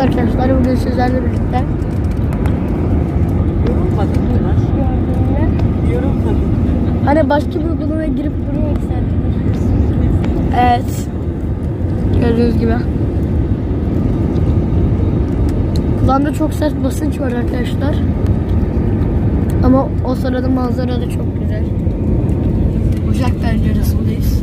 Evet arkadaşlar bugün sizlerle birlikte. Hani başka bir uygulamaya girip buraya yükselttik. Evet. Gördüğünüz gibi. Kulağımda çok sert basınç var arkadaşlar. Ama o sırada manzara da çok güzel. Ocak penceresindeyz.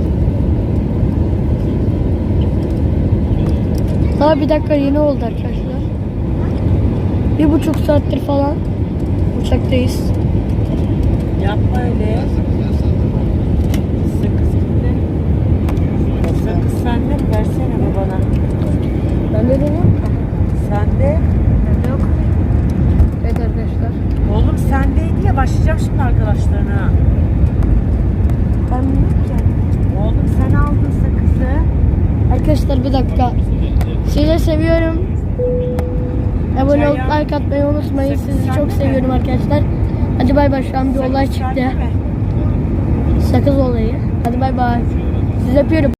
Daha bir dakika yeni oldu arkadaşlar. Bir buçuk saattir falan uçaktayız. Yapma öyle. Sakız kimde? Sakız sende mi? Versene be bana. Ben de deniyorum. Sende. Bende yok. Evet arkadaşlar. Oğlum sendeydi ya. Başlayacağım şimdi arkadaşlarına. Bir dakika. Sizi seviyorum. Abone olup like atmayı unutmayın. Sizi çok seviyorum arkadaşlar. Hadi bay bay şu an bir olay çıktı. Sakız olayı. Hadi bay bay. Sizi öpüyorum.